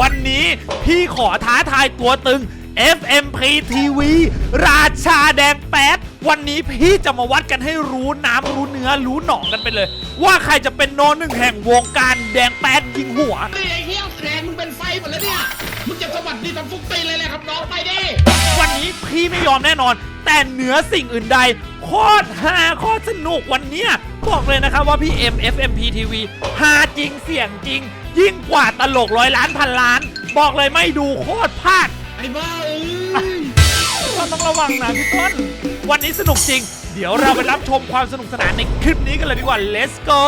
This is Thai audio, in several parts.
วันนี้ พี่ขอท้าทายตัวตึง FMP TV ราชาแดงแป๊ดวันนี้พี่จะมาวัดกันให้รู้น้ำรู้เนื้อรู้หนองกันไปเลย ว่าใครจะเป็นโนหนึ่งแห่งวงการแดงแป๊ดยิงหัว นี่ไอ้เหี้ยแสดงมึงเป็นไฟหมดแล้วเนี่ย มึงจะสวัสดีทำฟุกตีนเลยแหละครับน้องไปดิ วันนี้พี่ไม่ยอมแน่นอน แต่เหนือสิ่งอื่นใดโคตรฮาโคตรสนุกวันเนี้ยบอกเลยนะครับว่าพี่ M FMP TV ฮาจริงเสียงจริง ยิ่งกว่าตลกร้อยล้านพันล้าน บอกเลยไม่ดูโคตรพลาดไอ้บ้าเอ้ยก็ต้องระวังนะพี่ต้น วันนี้สนุกจริง เดี๋ยวเราไปรับชมความสนุกสนานในคลิปนี้กันเลยดีกว่า let's go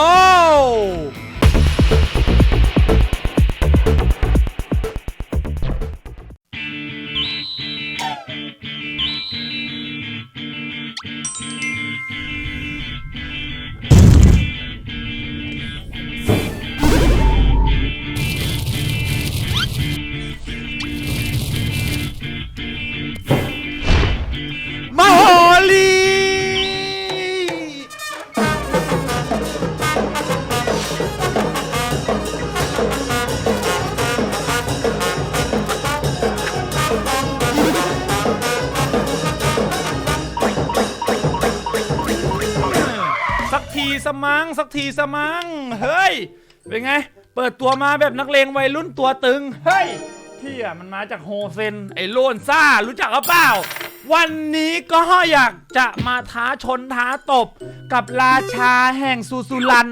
มังสักทีสมังเฮ้ยเป็นไง เปิดตัวมาแบบนักเลงวัยรุ่นตัวตึง เฮ้ยพี่อะมันมาจากโฮเซนไอ้โลนซ่ารู้จักหรือเปล่า วันนี้ก็อยากจะมาท้าชนท้าตบ กับราชาแห่งซูซูลัน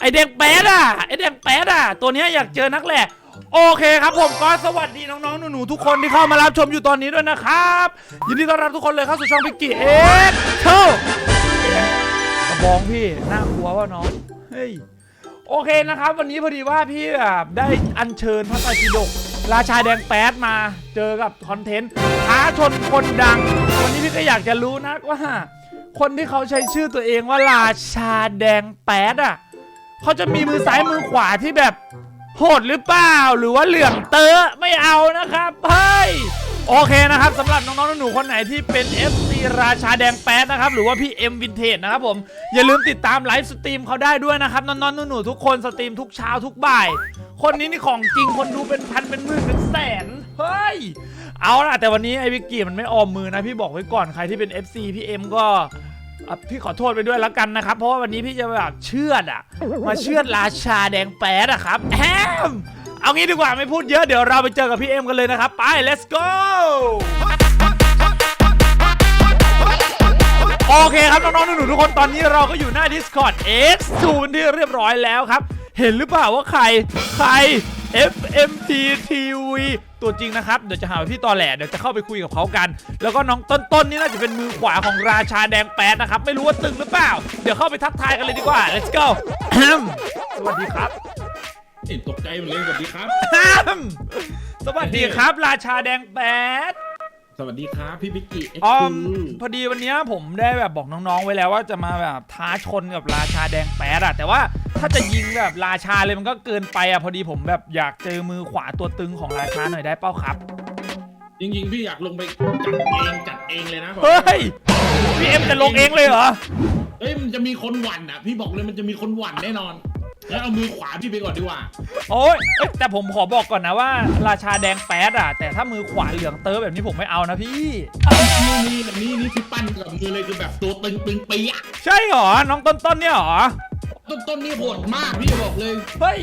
ไอเด็กแป๊ดอะไอเด็กแป๊ดอะ ตัวเนี้ยอยากเจอนักแหละ โอเคครับผมก็สวัสดีน้องๆหนูๆทุกคนที่เข้ามารับชมอยู่ตอนนี้ด้วยนะครับ ยินดีต้อนรับทุกคนเลยเข้าสู่ช่องพิกกี้เอ็กโช กระบองพี่ น่ากลัวว่าน้อง เฮ้ย โอเคนะครับ วันนี้พอดีว่าพี่แบบได้อัญเชิญพระไตรปิฎกราชาแดงแป๊ดมา เจอกับคอนเทนต์ท้าชนคนดัง วันนี้พี่ก็อยากจะรู้นะว่า คนที่เขาใช้ชื่อตัวเองว่าราชาแดงแป๊ดอะเขาจะมีมือซ้ายมือขวาที่แบบโหดหรือเปล่า หรือว่าเหลื่อมเตอะไม่เอานะครับเฮ้ย โอเคนะครับสำหรับน้องๆหนูๆคนไหนที่เป็น FC ราชาแดงแป๊ดนะครับ หรือว่าพี่เอ็มวินเทจนะครับผมอย่าลืมติดตามไลฟ์สตรีมเขาได้ด้วยนะครับน้องๆหนูๆทุกคนสตรีมทุกเช้าทุกบ่าย คนนี้นี่ของจริงคนดูเป็นพันเป็นหมื่นเป็นแสนเฮ้ยเอาล่ะแต่วันนี้ไอ้วิกกี้มันไม่ออมมือนะพี่บอกไว้ก่อนใครที่เป็น FC พี่เอ็มก็พี่ขอโทษไปด้วยแล้วกันนะครับ เพราะว่าวันนี้พี่จะแบบเชือดอะมาเชือดราชาแดงแป๊ดอะครับแอม เอางี้ดีกว่าไม่พูดเยอะเดี๋ยวเราไปเจอกับพี่เอ็มกันเลยนะครับ ไป let's go โอเคครับน้องๆหนูๆทุกคนตอนนี้เราก็อยู่หน้า Discord X ซูเป็นที่เรียบร้อยแล้วครับ เห็นหรือเปล่าว่าใครใคร FMT TV ตัวจริงนะครับ เดี๋ยวจะหาว่าพี่ตอแหลเดี๋ยวจะเข้าไปคุยกับเขากัน แล้วก็น้องต้นๆนี่น่าจะเป็นมือขวาของราชาแดงแป๊ดนะครับ ไม่รู้ว่าตึงหรือเปล่า เดี๋ยวเข้าไปทักทายกันเลยดีกว่า let's go สวัสดีครับ เห็นตกใจหมดเลยสวัสดีครับ สวัสดีครับ ราชาแดงแป๊ดสวัสดีครับพี่บิ๊กกี้เอ็กอ๋อซ์พอดีวันเนี้ยผมได้แบบบอกน้องๆไว้แล้วว่าจะมาแบบท้าชนกับราชาแดงแป๊ดอะแต่ว่าถ้าจะยิงแบบราชาเลยมันก็เกินไปอะพอดีผมแบบอยากเจอมือขวาตัวตึงของราชาหน่อยได้เป้าครับ จริงๆ พี่อยากลงไปจัดเองจัดเองเลยนะเฮ้ยพี่เอ็มจะลงเองเลยเหรอเฮ้ยมันจะมีคนหวั่นอะ พี่บอกเลยมันจะมีคนหวั่นแน่นอน งั้นเอามือขวาพี่ไปก่อนดีกว่า โอ้ยเอ้ยแต่ผมขอบอกก่อนนะว่า ราชาแดงแป๊ดอะแต่ถ้ามือขวาเหลืองเติร์แบบนี้ผมไม่เอานะพี่ นี่นี่แบบนี้นี่พี่ปั้นกับมือเลยคือแบบตัวตึงตึงปีอะใช่เหรอ น้องต้นๆเนี่ยเหรอ ต้นต้นนี่โหดมากพี่บอกเลยเฮ้ย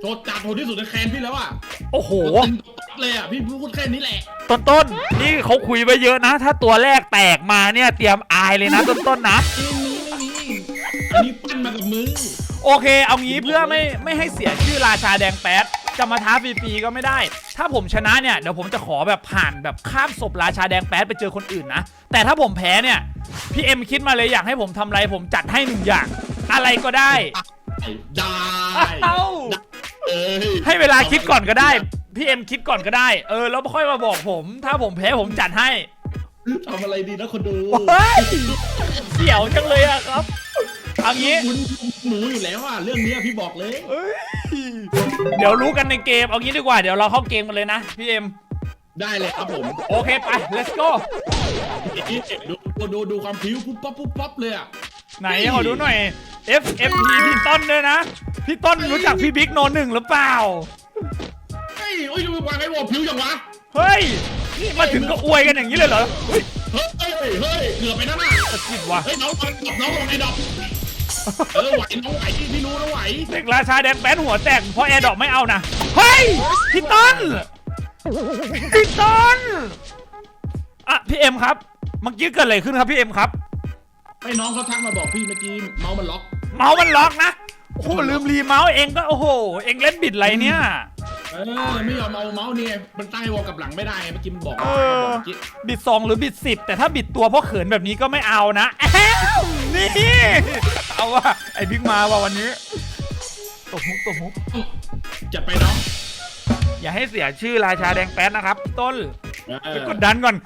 โหดจัดโหดที่สุดในแคนพี่แล้วอะโอ้โห ตัวตึงตัวปั๊ดเลยอะพี่พูดแค่นี้แหละ ต้นต้นๆนี่เขาคุยไปเยอะนะ ถ้าตัวแรกแตกมาเนี่ยเตรียมอายเลยนะ ต้นต้นๆนะไม่มีไม่มี อันนี้ปั้นมากับมือ โอเค เอางี้เพื่อไม่ไม่ให้เสียชื่อราชาแดงแป๊ดจะมาท้าฟรีๆก็ไม่ได้ ถ้าผมชนะเนี่ยเดี๋ยวผมจะขอแบบผ่านแบบข้ามศพราชาแดงแป๊ดไปเจอคนอื่นนะ แต่ถ้าผมแพ้เนี่ยพี่เอ็มคิดมาเลยอยากให้ผมทำอะไรผมจัดให้หนึ่งอย่าง อะไรก็ได้ ได้ เอ้า เอ้ยให้เวลาคิดก่อนก็ได้ พี่เอ็มคิดก่อนก็ได้ เออ แล้วค่อยมาบอกผม ถ้าผมแพ้ผมจัดให้ทำอะไรดีนะคนดูเฮ้ยเสี่ยวจังเลยอะครับ เอางี้คุณหนูอยู่แล้วอะเรื่องเนี้ยพี่บอกเลยเอ้ยเดี๋ยวรู้กันในเกม เอางี้ดีกว่า เดี๋ยวเราเข้าเกมกันเลยนะ พี่เอ็ม ได้เลยครับผมโอเคไป let's go ดูดูดูดูความผิวปุ๊บปั๊บปุ๊บปั๊บเลยอะไหนขอดูหน่อย FMP พี่ต้นด้วยนะ พี่ต้นรู้จักพี่บิ๊กโนหนึ่งหรือเปล่า เฮ้ยเอ้ยวางไอ้วอลผิวอย่างวะเฮ้ย นี่มาถึงก็อวยกันอย่างนี้เลยเหรอ เฮ้ยเฮ้ยเฮ้ยเฮ้ยเกือบไปนั่นน่ะสะกิดว่ะ เฮ้ยน้องน้องน้องลงไอ้ดอก เออไหวน้องไหวพี่รู้นะไหวเด็กราชาแดงแป้นหัวแตกเพราะแอร์ดรอปไม่เอานะ เฮ้ยพี่ต้นพี่ต้นอะพี่เอ็มครับ เมื่อกี้เกิดอะไรขึ้นครับพี่เอ็มครับไอ้น้องเขาทักมาบอกพี่เมื่อกี้เมาส์มันล็อก เมาส์มันล็อกนะ โอ้โหลืมรีเมาส์เองก็โอ้โห เองเล่นบิดอะไรเนี่ย เออไม่ยอมเอาเมาส์เนี่ยมันใต้วอลกับหลังไม่ได้ไงเมื่อกี้มันบอกเอบอกอเมื่อกี้บิดสองหรือบิดสิบแต่ถ้าบิดตัวเพราะเขินแบบนี้ก็ไม่เอานะแอ้วนี่ เอาว่าไอ้บิ๊กมาว่าวันนี้ตบมุกตบมุกจัดไปน้องอย่าให้เสียชื่อราชาแดงแป๊ดนะครับพี่ต้นเอไปอกดดันก่อน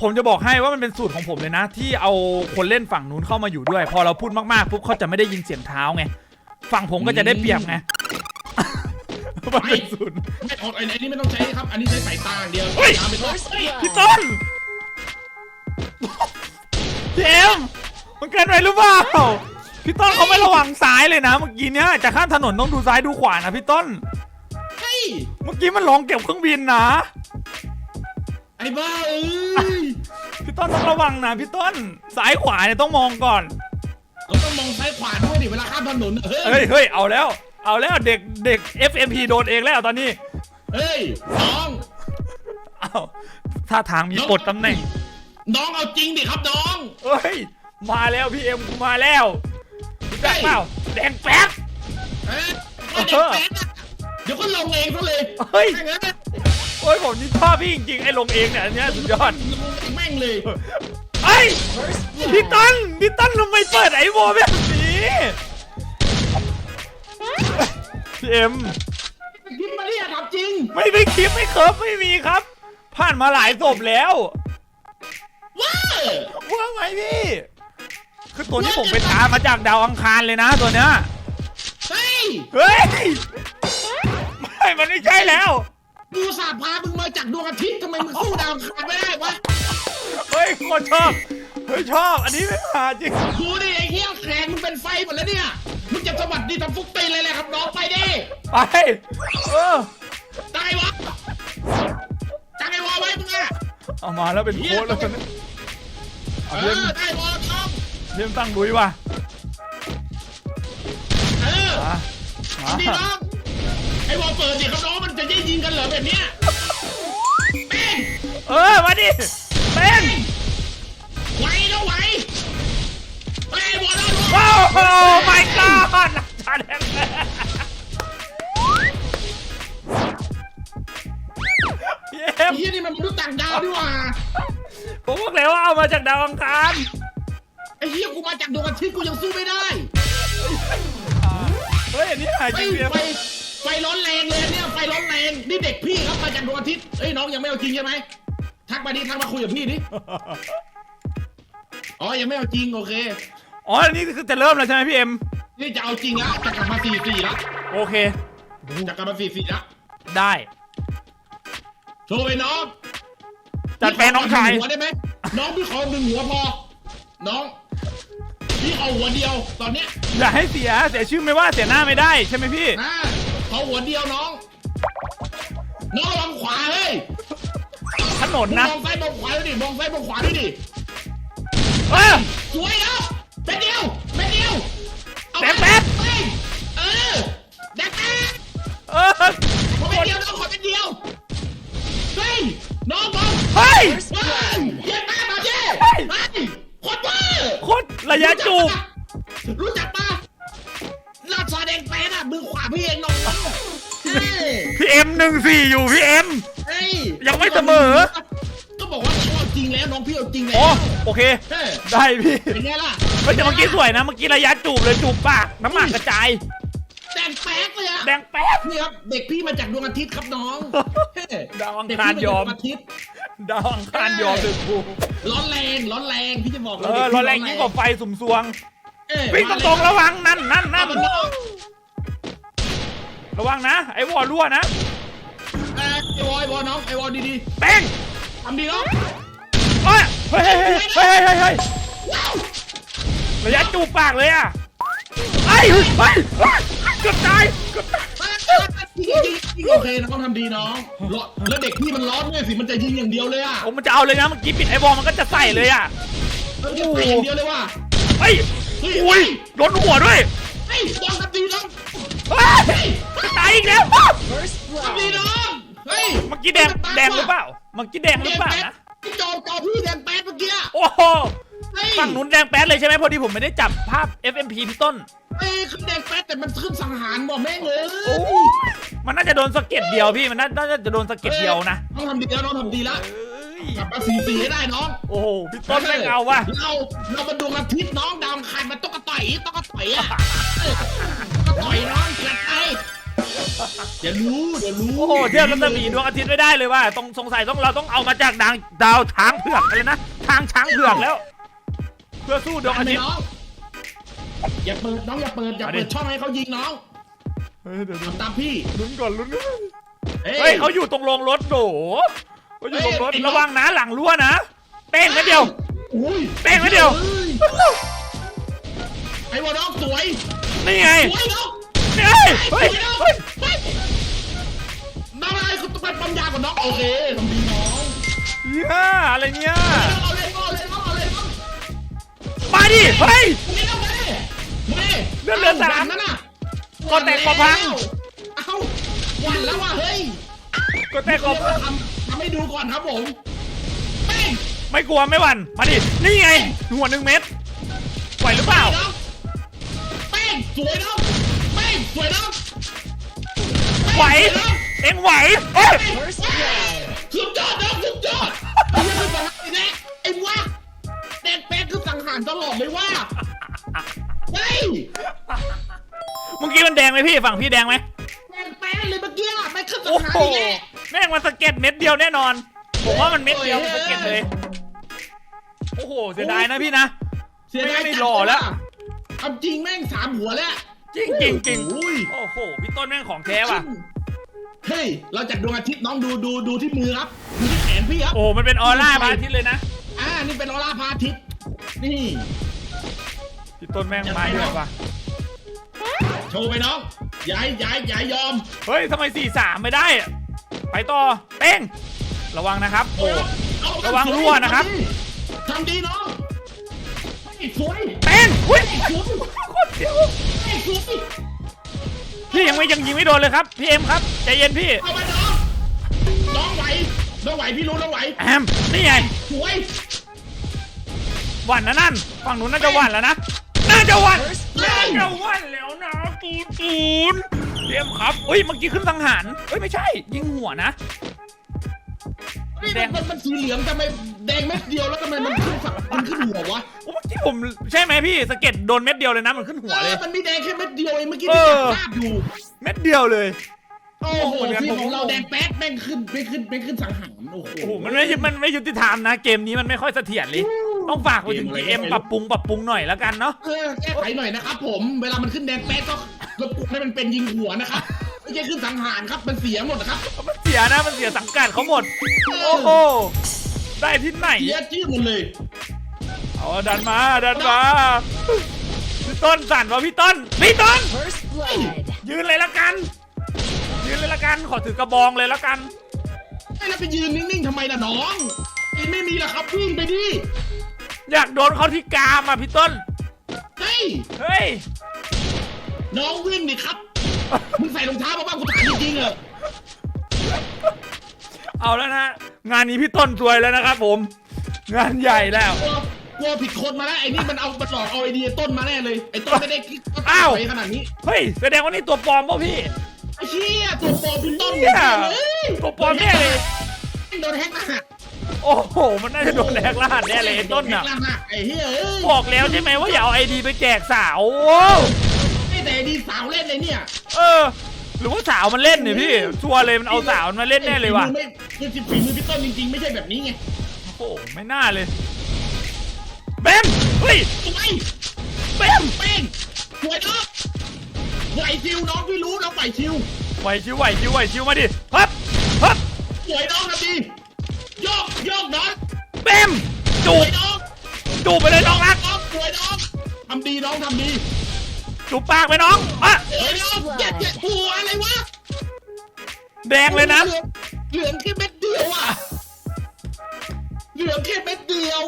ผมจะบอกให้ว่ามันเป็นสูตรของผมเลยนะ ที่เอาคนเล่นฝั่งนู้นเข้ามาอยู่ด้วย พอเราพูดมากๆปุ๊บเขาจะไม่ได้ยินเสียงเท้าไงฝั่งผมก็จะได้เปรียบไงมันเป็นสูตรไม่เอาไอ้นี่ไม่ต้องใช้ครับ อันนี้ใช้สายตาอย่างเดียวเฮ้ยตามไปต้นพี่ต้นพี่เอ็มมันเกินไปหรือเปล่า พี่ต้นเขาไม่ระวังซ้ายเลยนะเมื่อกี้เนี้ยจะข้ามถนนต้องดูซ้ายดูขวานะพี่ต้น เฮ้ยเมื่อกี้มันลงเก็บเครื่องบินนะ ไอ้บ้าเอ้ยพี่ต้นต้องระวังนะพี่ต้นซ้ายขวาเนี่ยต้องมองก่อน เราต้องมองซ้ายขวาด้วยดิเวลาข้ามถนนเฮ้เฮ้ยยเฮ้ยเอาแล้ว เอาแล้วเด็กเด็ก FMP โดนเองแล้วตอนนี้เฮ้ยน้องเอาท่าทางมีปลดตำแหน่งน้องเอาจริงดิครับน้อง เฮ้ยมาแล้วพี่เอ็มกูมาแล้ว รู้จักเปล่าแดงแป๊บเอ้ยเอาเด็กแป๊ดอะเดี๋ยวก็ลงเองซะเลยเฮ้ย ถ้างั้นอะโอ้ยผมนี่ชอบพี่จริงๆไอ้ลงเองเนี่ยอันเนี้ยสุดยอดลงเองแม่งเลยเฮ้ยพี่ต้นพี่ต้นทำไมเปิดไอ้โวแบบนี้พี่เอ็มคิดมาเนี่ยถามจริงไม่ไม่คลิปไม่เคิร์ฟไม่มีครับ ผ่านมาหลายศพแล้วว้าว่าไงพี่ คือตัวนี้ผมไปตามมาจากดาวอังคารเลยนะตัวเนี้ยเฮ้ยเฮ้ยไม่มันไม่ใช่แล้วกูสาพามึงมาจากดวงอาทิตย์ทำไมมึงสู้ดาวอังคารไม่ได้วะเฮ้ยโคตรชอบเฮ้ยชอบ อันนี้ไม่หาจริงดูดิไอ้เหี้ยแขนมึงเป็นไฟหมดแล้วเนี่ยมึงจะสวัสดีทำฟุกตีนเลยแหละครับน้องไปดิไปเออได้วะจังไอ้วอไว้มึงอะเอามาแล้วเป็นโค้ดแล้วกันเอเอาเรื่องอได้วอน้อง เรื่องตั้งดุยว่ะเออมามาดีน้องไอ้วอเปิดดิครับน้องมันจะได้ยิงกันเหรอแบบเนี้ยเป้งเออมาดิเป็นไหวนะไหวไอ้วอน้องโอ้โห my god ชาแดงพี่เอ็มไอ้เหี้ยนี่มันมนุษย์ต่างดาวดีหว่าผมบอกเลยว่าเอามาจากดาวอังคาร ไอ้เหี้ยกูมาจากดวงอาทิตย์กูยังสู้ไม่ได้ เฮ้ยอันนี้หายไฟจริงพี่เอ็มไฟไฟร้อนแรงเลยเนี่ยไฟร้อนแรงนี่เด็กพี่ครับมาจากดวงอาทิตย์เอ้ยน้องยังไม่เอาจริงใช่ไหมทักมาดิทักมาคุยกับพี่ดิอ๋อยังไม่เอาจริงโอเค อ๋ออันนี้คือจะเริ่มแล้วใช่ไหมพี่เอ็มนี่จะเอาจริงละจะกลับมาสี่สี่ละโอเค จะกลับมาสี่สี่ละได้โชว์ไปน้องจัดไปน้องชาย พี่ขหนึ่หัวได้ไหมน้องพี่ขอหนึ่งหัวพอ น้องพี่ เอาหัวเดียวตอนเนี้ยอย่าให้เสียเสียชื่อไม่ว่าเสียหน้าไม่ได้ใช่ไหมพี่อ่าขอหัวเดียวน้อง น้องระวังขวาเฮ้ยถนนมึงนะมองซ้ายมองขวาด้วยดิมองซ้ายมองขวาด้วยดิเออ สวยแล้วเป็นเดียวเป็นเดียวเอาแป๊บแป๊บไปเออแดกแป๊บ เออขอเป็นเดียวน้องขอเป็นเดียวเฮ้ยน้องน้องเฮ้ยเฮ้ยเย็นมากมาเจ้เฮ้ยเฮ้ยโคตรเวอร์โคตร ระยะจูบ รู้จักปะลาดซอแดงแป๊ดอะมือขวาพี่เองน้องเฮ้ยพี่เอ็มหนึ่งสี่อยู่พี่เอ็ม เฮ้ยยังไม่เสมอ ก็บอกว่าน้องเอาจริงแล้วน้องพี่เอาจริงแล้วโอ้โอเค เฮ้ยได้พี่เป็นไงล่ะเฮ้ยแต่เมื่อกี้สวยนะ เมื่อกี้ระยะจูบเลยจูบปากน้ำหมากกระจาย แดงแป๊กเลยอะแดงแป๊บ นี่ครับเด็กพี่มาจากดวงอาทิตย์ครับน้องเฮ้ยดาวอังเด็กคารพี่มายอจากมดวงอาทิตย์ ดาวอังคารยอมเลยกูร้อนแรงร้อนแรงพี่จะบอกเลเอยอด็กพี่ร้อนแรงยิ่งกว่าไฟสุ่มสวงเอ้ยวิ่งตรงๆระวังนั่นนั่นนั่นั่นนน้องระวังนะ ไอ้วอลรั่วนะเอ้ยไอ้วอยบอน้องไอ้วอดีเป้งๆทำดีน้องเฮ้ยเฮ้ยเฮ้ยเฮ้ยเฮ้ยเฮ้ยว้าวระยะจูบปากเลยอะไอ้เฮ้ยเฮ้ยเฮ้ยเกือบตายเกือบตายมายิง โอเคน้องทำดีน้องแล้วเด็กพี่มันร้อนเนี่ยสิมันจะยิงอย่างเดียวเลยอะโอ้มันจะเอาเลยนะเมื่อกี้ปิดไอ้บอลมันก็จะใส่เลยอะเออจะใส่อย่างเดียวเลยว่ะเฮ้ยอุ้ยโดนหัวด้วยเฮ้ยบอลทำดีน้องเฮ้ยตายอีกแล้วอ้าวทำดีน้องเฮ้ยเมื่อกี้แดงแดงหรือเปล่าเมื่อกี้แดงหรือเปล่านะพี่โจจอพี่แดงแป๊ดเมื่อกี้โอ้โห เฮ้ยฝั่งนู้นแดงแป๊ดเลยใช่ไหมพอดีผมไม่ได้จับภาพ FMP พี่ต้นเฮ้ยคือแดงแป๊ดแต่มันขึ้นสังหารบอกแม่งเลยมันน่าจะโดนสะเก็ดเดียวพี่มันน่าน่าจะโดนสะเก็ดเดียวนะน้องทำดีแล้วน้องทำดีแล้วเอ้ยกลับมาสีสีให้ได้น้องโอ้โหพี่ต้นแม่งเอาว่ะเราเรามาดูอาทิตย์น้องดาวอังคารมันต้องกระต่อยต้องกระต่อยอะเออกระต่อยน้องเกิดไปเดี๋ยวรู้เดี๋ยวรู้โอ้โหเทียบรัศมีดวงอาทิตย์ไม่ได้เลยว่าต้องสงสัยต้องเราต้องเอามาจากดาวดาวช้างเผือกอะไรนะทางช้างเผือกแล้วเพื่อสู้ดวงอาทิตย์น้องอย่าเปิดน้องอย่าเปิดอย่าเอาดิเปิดช่องให้เขายิงน้องเฮ้ยเดี๋ยวทำตามพี่ลุ้นก่อนลุ้นก่อนเฮ้เฮ้ยเขาอยู่ตรงโรงรถโดเขาอยู่ตรงรถระวังนะหลังรั้วนะเป้งนิดเดียวอุ้ยเป้งไว้เดียวไอ้วอน้องสวยนี่ไงสวยน้องนี่ไงเฮ้ยเฮ้ยน้องอะไรคุณต้องไปปั๊มยาก่อนน้องโอเคทำดีน้องเหี้ยอะไรเนี่ย มาดิ เฮ้ย ไม่ต้องไม่ไม่เลือดเหลือสามนั่นน่ะก็แตกกว่าพัง เอ้าวันแล้วว่ะเฮ้ยก็แต่ขอบทำทำให้ดูก่อนครับผมเป้งไม่กลัวไม่หวั่นมาดิ นี่ไงหัวหนึ่งเม็ดไหวหรือเปล่าเป้งสวยน้องเป้งสวยน้องไหว เอ็งไหวเอ้ย สุดยอดน้องสุดยอดไอ้ยังไม่บอกไอ้แน่ไอ้วารตลอดเลยว่าเฮ้ยเมื่อกี้มันแดงไหมพี่ฝั่งพี่แดงไหมแดงแป๊กเลยเมื่อกี้ไม่ขึ้นสังโอ้หารโหอีกแล้วแม่งมันสะเก็ดเม็ดเดียวแน่นอน ผมว่ามันเม็ดเดียวมันสะเก็ดเลย โอ้โหเสียดายนะพี่นะ เสียดายไม่ไม่จัดหล่อแล้วเอาจริงแม่งสามหัวแล้วจริงจริงจริงโอ้ยโอ้โหพี่ต้นแม่งของแท้ว่ะ เฮ้ยเราจัดดวงอาทิตย์น้องดูดูดูที่มือครับดูที่แขนพี่ครับโอ้มันเป็นออร่าพระอาทิตย์เลยนะ อ่านี่เป็นออร่าพระอาทิตย์ นี่ พี่ต้นแม่งมาเยอะว่ะโชว์ไปน้องอย่าให้อย่าให้อย่าให้ยอม เฮ้ยทำไมสี่สามไม่ได้อะไปต่อเป้งระวังนะครับโอ้ เอาระวังรั่วนะครับ ทำดีน้องไอ้สวยเป้งอุ้ยไอ้สวยโคตรเสียวไอ้สวยพี่ยังไม่ยังยิงไม่โดนเลยครับพี่เอ็มครับใจเย็นพี่เอาไปน้องน้องไหวน้องไหวพี่รู้น้องไหวแอมนี่ไงสวย หวันนะนั่น ฝั่งนู้นน่าจะหวันแล้วนะ น่าจะหวันน่าจะหวันแล้วนะตูนตูนเอ็มครับเฮ้ยเมื่อกี้ขึ้นสังหารเฮ้ยไม่ใช่ ยิงหัวนะ นี่แดง มันมันสีเหลืองทำไมแดงเม็ดเดียวแล้วทำไมมันขึ้นฝักมันขึ้นหัววะโอ้เมื่อกี้ผมใช่ไหมพี่สะเก็ดโดนเม็ดเดียวเลยนะมันขึ้นหัวเลย ออมันมีแดงแค่เม็ดเดียวเองเมื่อกี้เอที่อจับภาพอยู่ เม็ดเดียวเลย โอ้โหเหมือนกันทีมผมของเราผมแดงแป๊ดแม่งขึ้นไม่ขึ้นไม่ขึ้นสังหารโอ้โห โอ้โหมันไม่มันไม่ยุติธรรมนะ เกมนี้มันไม่ค่อยเสถียรเลย ต้องฝากไปถึงเกมอะไร GM ปรับปรุงปรับปรุงหน่อยแล้วกันเนาะ เออแก้ไขหน่อยนะครับผมเวลามันขึ้นแดงแป๊ดก็รบกวนให้มันเป็นยิงหัวนะครับไม่ใช่ขึ้นสังหารครับมันเสียหมดนะครับมันเสียนะ มันเสียสังกัดเขาหมด โอ้โห ได้ที่ไหน เสียชื่อหมดเลยเอาดันมา ดันมา พี่ต้นสั่นวะพี่ต้น พี่ต้น First blood. ยืนเลยละกัน ยืนเลยละกัน ขอถือกระบองเลยละกัน ไม่แล้วไปยืนนิ่งๆทำไมล่ะน้องอินไม่มีล่ะครับวิ่งไปดิ อยากโดนเขาที่กรามอะพี่ต้น เฮ้ย เฮ้ย น้องวิ่งดิครับ มึงใส่รองเท้ามาบ้างกูถามจริงๆเหรอเอาแล้วนะงานนี้พี่ต้นซวยแล้วนะครับผม งานใหญ่แล้ว กลัวกลัวผิดคนมาแล้วไอ้นี่มันเอามาหลอกเอาไอเดียต้นมาแน่เลย ไอ้ต้นไม่ได้คิดอ้าว ไปขนาดนี้ เฮ้ยแสดงว่านี่ตัวปลอมป่ะพี่ ไอ้เชี่ยตัวปลอมพี่ต้นเนี่ยเลยตัวปลอมแน่เลย โดนแฮกรหัส โอ้โห มันน่าจะโดนแหกรหัสแน่เลยไอ้ต้นน่ะโดแฮกรหัสไอ้เฮ้ยเอ้ยบอกแล้วใช่ไหมว่าอย่าเอาไอดีไปแจกสาวไอ้แต่ไอ้ดีสาวเล่นเลยเนี่ยเออ หรือว่าสาวมันเล่นเนี่ยพี่ชัวร์เลยมันเอาสาวมันมาเล่นแน่เลยว่ะ ไม่คือฝีมือพี่ต้นจริงๆ ไม่ใช่แบบนี้ไงโอ้โห ไม่น่าเลย แบม เฮ้ย ทำไมแบม เป้งหวยน้องไหวชิวน้องพี่รู้น้องไหวชิวไหวชิวไหวชิวไหวชิวมาดิ ฮับ ฮับ หวยน้องนะดี โยกโยกน้องแบมจูหวบยน้องจูบไปเลยน้องรักน้องหวยน้องทำดีน้องทำดีจูบปากไปน้องอะหวยน้องเจ็ดเจ็ดหัวอะไรวะแดงเลยนะหองเหลืองแค่เม็ดเดียวอะเหลืองแค่เม็ดเดียว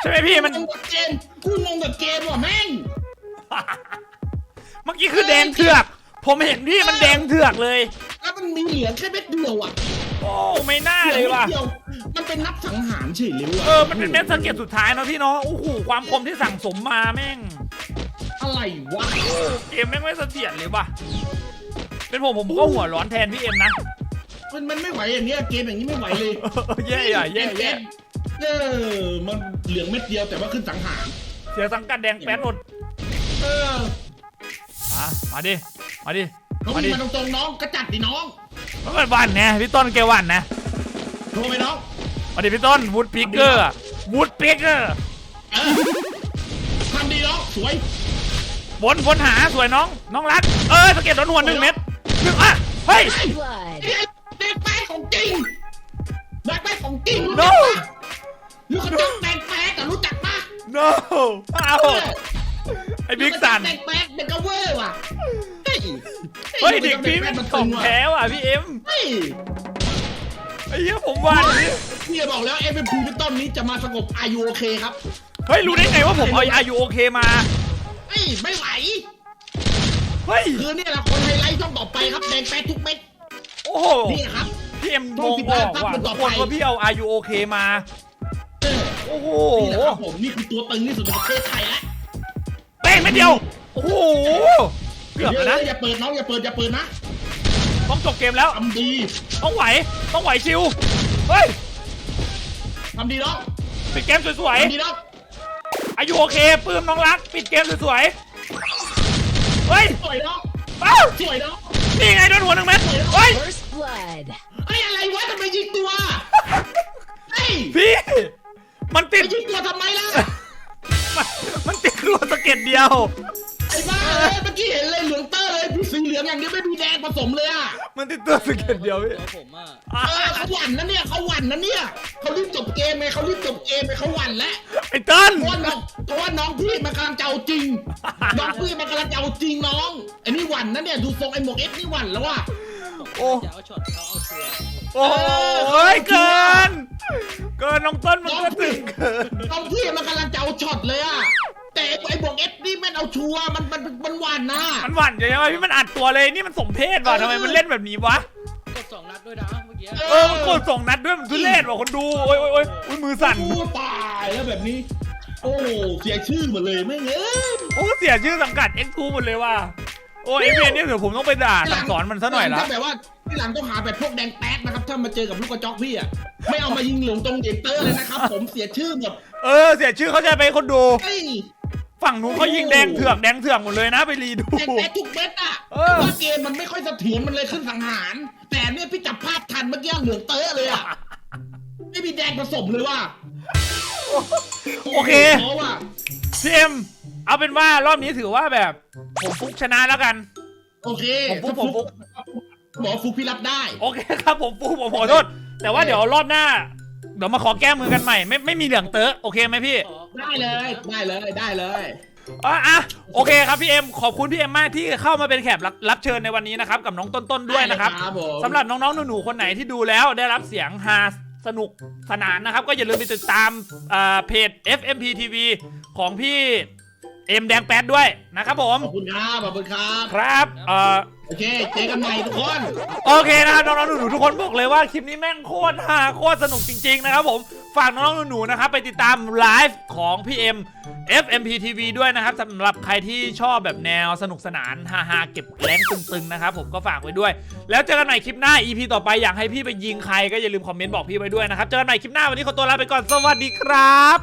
ใช่ไหมพี่มันงงกับเกมกูงงกับเกมว่ะแม่งเมื่อกี้คือแดงเถือก ผมเห็นพี่มันแดงเถือกเลย แล้วมันมีเหลืองแค่เม็ดเดียวอะ โอ้ไม่น่าเลยว่ะหลืองม็ดดีวมันเป็นนับสังหารเฉยเลยว่ะเออ มันเป็นเม็ดสังเกตสุดท้ายเนอะพี่เนาะ โอ้โห ความคมที่สั่งสมมาแม่ง อะไรวะเกมแม่งไม่เสถียรเลยว่ะ เป็นผมผมก็หัวร้อนแทนพี่เอ็มนะ มันมันไม่ไหวอย่างเงี้ยเกมอย่างนี้ไม่ไหวเลยแย่อะแย่แย่เออมันเหลืองเม็ดเดียวแต่ว่าขึ้นสังหารเสียสังกัดแดงแป๊ดหมดเออมามาดิ มาดิ น้องมามีดิมาตรงๆน้องกระจัดดิน้อง มันเป็นวันเนี่ยพี่ต้นแกวันนะโทรไปน้องมาดิพี่ต้นวูดปิกเกอร์วูดปิกเกอร์เออทำดีน้องสวย วนวนหาสวยน้อง น้องรักเออสงเกตโดนหัวหนึ่งเม็ดหนึ่งอะเฮ้ย Blood. ไอ้แดงแป๊ดของจริงแดงแป๊ดของจริง No รู้จักปะลูกกระจอกแดงแป๊ดแต่รู้จักปะ no อ้าวไอ้บิ๊กสันแดงแป๊ดเด็กก็เวอร์ว่ะ เฮ้ยเฮ้ยเด็กพี่มันมันของว่ะแท้ว่ะพี่เอ็มเฮ้ยไอ้เหี้ยผมว่าดิพี่จะบอกแล้ว MVP พี่ต้นนี้จะมาสงบอายุโอเคครับ เฮ้ยรู้ได้ไงว่าผมเอาอายุโอเคมาเฮ้ยไม่ไหวเฮ้ยคือเนี่ยแหละคนไฮไลท์ช่องต่อไปครับแดงแป๊ดทุกเม็ดโอ้โหนี่ครับพี่เอ็มต้มององติดอตามอกครับว่าคนทุต่กอคนไปว่าพี่เอาอายุโอเคมาเออโอ้โหนี่แหละครับผมนี่คือตัวตึงที่สุดในประเทศไทยแล้วเป้งไม่เดียวโอ้โห เกือบแล้วนะอย่าเปิดน้องอย่าเปิดอย่าเปิดนะต้องจบเกมแล้ว ทำดีต้องไหว ต้องไหวชิว เฮ้ยทำดีน้องปิดเกมสวยทำดีน้องๆ อายุโอเคปื้มน้องรัก ปิดเกมสวยๆ เฮ้ยสวยน้องเอ้าสวยน้องนี่ไงโดนหัวหนึ่งเม็ดเฮ้ย First blood. ไอ้ยอะไรวะทำไมยิงตัวเฮ้ยพี่ มันไปติด ยิงตัวทำไมล่ะมันมันติดรัวสะเก็ดเดียวไอ้บ้าเอ้ยเมื่อกี้เห็นเลยเหลืองเตอร์เลยพี่สีเหลืองอย่างเดียวไม่มีแดงผสมเลยอะมันติดตัวสะเก็ดเดียวพี่ตัวผมอะอะเออเขาหวั่นนะเนี่ยเขาหวั่นนะเนี่ยเขารีบจบเกมไงเขารีบจบเกมไงเขาหวั่นแล้วไอ้เต้นเพราะว่าน้องเพราะว่าน้องพี่มันกำลังจะเอาจริง น้องพี่มันกำลังจะเอาจริงน้องไอ้นี่หวั่นนะเนี่ยดูทรงไอ้หมวกเอฟนี่หวั่นแล้วว่ะโอ้จะเอาช็อตเขาเอาชัวร์โอ้เฮ้ยเกิน เกินน้องต้นมันก็ถึงเกิน น้องพี่มันกำลังจะเอาช็อตเลยอะ แต่ไอ้หมวกเอฟนี่แม่งเอาชัวร์มันมันมันหวั่นนะมันหวั่นอย่างไรพี่มันอัดตัวเลยนี่มันสมเพศว่ะทำไมมันเล่นแบบนี้วะกดสองนัดด้วยนะเมื่อกี้เออมันกดสองนัดด้วยมันทุเรศว่ะคนดูโอ้ยโอ้ยโอ้ยอุ๊ยมือสั่นโอ้ตายแล้วแบบนี้ โอ้เสียชื่อหมดเลยไม่งเอ้ยโอ้เสียชื่อสังกัด X2 หมดเลยว่ะโอ้เอฟเนี่ยเดี๋ยวผมต้องไปด่าสั่งสอนมันซะหน่อยละ ถ้าแบบว่าที่หลังต้องหาแบบพวกแดงแป๊ดนะครับถ้ามาเจอกับลูกกระจอกพี่อะไม่เอามายิงหลงตรงเด็กเตอร์เลยนะครับผมเสียชื่อหมดเออเสียชื่อเขาใจะไปคนดู เฮ้ย ฝั่งนู้นเขายิงแดงเถือกแดงเถือกหมดเลยนะไปรีดูแดงแป๊ดทุกเม็ดอะเออว่าเกมมันไม่ค่อยเสถียรมันเลยขึ้นสังหาร แต่เนี่ยพี่จับภาพทันเมื่อกี้เหลืองเตอร์เลยอะไม่มีแดงผสมเลยว่ะโอเค เพราะว่าพี่เอ็มเอาเป็นว่ารอบนี้ถือว่าแบบผมฟุกชนะแล้วกัน โอเคผมฟุกผมฟุก หมอฟุกพี่รับได้ โอเคครับผมฟุกผมขอโทษแต่ว่าเดี๋ยวรอบหน้า เดี๋ยวมาขอแก้มือกันใหม่ไม่ไม่มีเหลืองเตอะโอเคไหมพี่ขอได้เลยได้เลยได้เลยอะอะโอเคครับพี่เอ็มขอบคุณพี่เอ็มมากที่เข้ามาเป็นแขกรับรับเชิญในวันนี้นะครับกับน้องต้นต้นๆด้วยนะครับได้เลยครับผมสำหรับน้องๆหนูๆคนไหนที่ดูแล้วได้รับเสียงฮาสนุกสนานนะครับ ก็อย่าลืมไปติดตามอ่าเพจ FMP TV ของพี่เอ็มแดงแป๊ดด้วยนะครับผม ขอบคุณครับขอบคุณครับ ครับเอ่อ โอเค เจอกันใหม่ทุกคน โอเคนะครับน้องๆหนูๆทุกคนบอกเลยว่าคลิปนี้แม่งโคตรฮาโคตรสนุกจริงๆนะครับผมฝากน้องๆหนูๆนะครับไปติดตามไลฟ์ของพี่เอ็ม FMP TV ด้วยนะครับสำหรับใครที่ชอบแบบแนวสนุกสนานฮาๆเก็บแรงตึงๆนะครับผมก็ฝากไว้ด้วย แล้วเจอกันใหม่คลิปหน้า EP ต่อไปอยากให้พี่ไปยิงใครก็อย่าลืมคอมเมนต์บอกพี่ไว้ด้วยนะครับเจอกันใหม่คลิปหน้าวันนี้ขอตัวลาไปก่อนสวัสดีครับ